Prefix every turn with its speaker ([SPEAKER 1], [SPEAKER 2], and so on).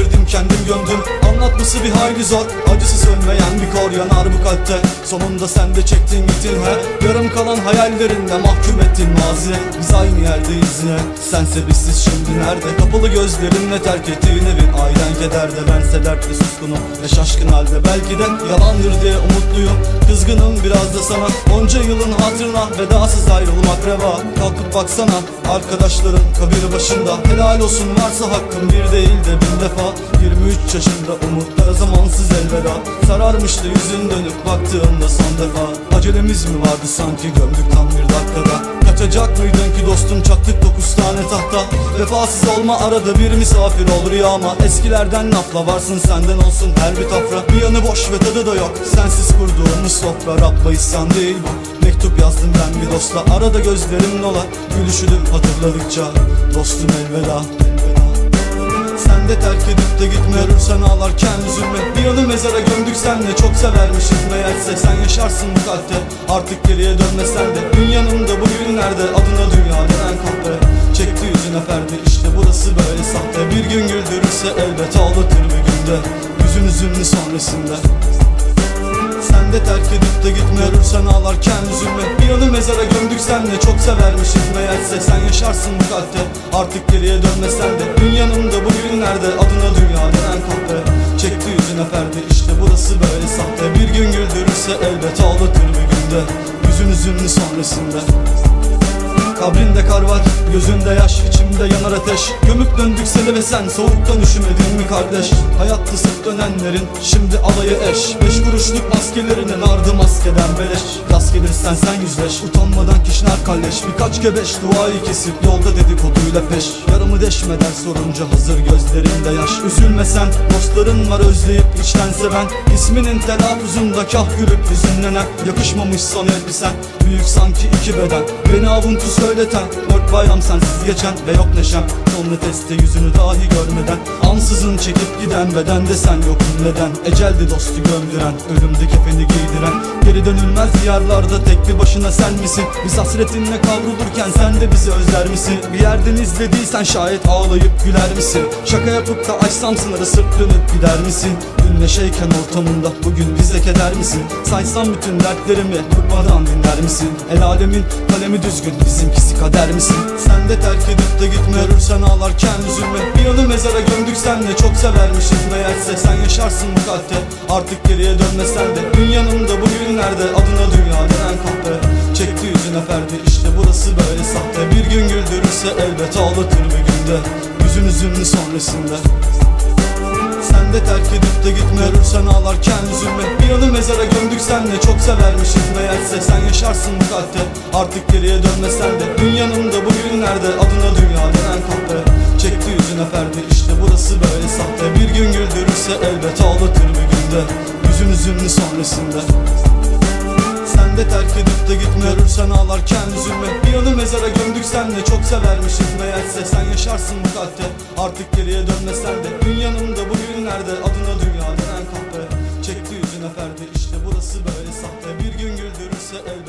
[SPEAKER 1] Öldürdüm kendim gömdüm. Anlatması bir hayli zor Acısı sönmeyen bir kor yanar bu kalpte. Sonunda sen de çektin gittin he. Yarım kalan hayallerinle mahkum ettin mazi. Biz aynı yerdeyiz yine. Sense bizsiz şimdi nerede? Kapalı gözlerinle terk ettiğin evin Ailen kederde bense dertli suskunum Ve şaşkın halde. Belki de yalandır diye umutluyum Kızgınım biraz da sana. Onca yılın hatırına vedasız ayrılmak reva. Kalkıp baksana arkadaşların kabiri başında. Helal olsun varsa hakkım bir değil de bin defa. 23 yaşında umutlara zamansız elveda. Sararmıştı yüzün dönüp baktığımda son defa. Acelemiz mi vardı sanki gömdük tam bir dakikada Kaçacak mıydın ki dostum? Çaktık dokuz tane tahta. Vefasız olma arada bir misafir ol rüyama Eskilerden lafla varsın senden olsun her bir tafra. Bir yanı boş ve tadı da yok. Sensiz kurduğumuz sofra Rabba isyan değil bu Mektup yazdım ben bir dostla. Arada gözlerim dolar. Gülüşünü hatırladıkça Dostum elveda terk edip de gitme Ölürsen ağlarken üzülme. Bir yanı mezara gömdük senle Çok severmişiz meğerse. Sen yaşarsın bu kalpte Artık geriye dönmesen de. Gün yanımda bugünlerde Adına dünya denen kahve Çekti yüzüne ferdi işte burası böyle sahte. Bir gün güldürürse elbet ağlatır bir günde. Yüzün üzümlü sonrasında. Sen de terk edip de gitme Ölürsen ağlarken üzülme. Bir yanı mezara gömdük senle Çok severmişiz meğerse. Sen yaşarsın bu kalpte Artık geriye dönmesen de. Gün yanımda bugünlerde Adına dünya denen kahve Çekti yüzüne ferdi işte burası böyle sahte. Bir gün güldürürse elbet ağlatır bir günde. Yüzün üzümlü sonrasında Kabrinde kar var, gözünde yaş, içimde yanar ateş. Gömüp döndük seni ve sen soğuktan üşümedin mi kardeş? Hayatta sık dönenlerin şimdi alayı eş. Beş kuruşluk maskelerinin ardı maskeden beleş. Rast gelirsen sen yüzleş, utanmadan kişner kalleş. Birkaç gebeş duayı kesip yolda dedikoduyla peş. Yarımı deşmeden sorunca hazır gözlerinde yaş. Üzülme sen, dostların var özleyip içten seven İsminin telaffuzunda kah gülüp hüzünlenen Yakışmamış sana elbisen, büyük sanki iki beden Beni avuntu söyleten, bayram sensiz geçen Ve yok neşem, son nefeste yüzünü dahi görmeden Ansızın çekip giden bedende sen yokun neden Eceldi dostu gömdüren, ölümde kefeni giydiren Geri dönülmez diyarlarda tek bir başına sen misin? Biz hasretinle kavrulurken sen de bizi özler misin? Bir yerden izlediysen şayet ağlayıp güler misin? Şaka yapıp da açsam sınırı sırt dönüp gider misin? Dün neşeyken ortamında bugün bize keder misin? Saysam bütün dertlerimi bıkmadan dinler misin? El alemin kalemi düzgün bizimkisi kader misin? Sen de terk edip de gitme ölürsen ağlarken üzülme. Bir yanı mezara gömdük senle çok severmişiz meğerse. Sen yaşarsın bu kalpte artık geriye dönmesen de. Gün yanımda bugünlerde adına dünya denen kahve Çekti yüzüne ferdi işte burası böyle sahte. Bir gün güldürürse elbet ağlatır bir günde. Yüzün üzümlü sonrasında sen de terk edip de gitme. Ölürsen ağlarken üzülme. Bir yanı mezara gömdük senle. Çok severmişiz meğerse. Sen yaşarsın bu kalpte Artık geriye dönmesen de. Gün yanımda bugünlerde Adına dünya denen kahve Çekti yüzüne ferdi. İşte burası böyle sahte. Bir gün güldürürse elbet ağlatır bir günde. Yüzün üzümlü sonrasında terk edip de gitme Ölürsen ağlarken üzülme. Bir yanı mezara gömdük senle Çok severmişiz. Meğerse Sen yaşarsın bu kalpte. Artık geriye dönmesen de. Gün yanımda bugünlerde Adına dünya denen kahve Çekti yüzüne ferdi işte burası böyle sahte. Bir gün güldürürse elbet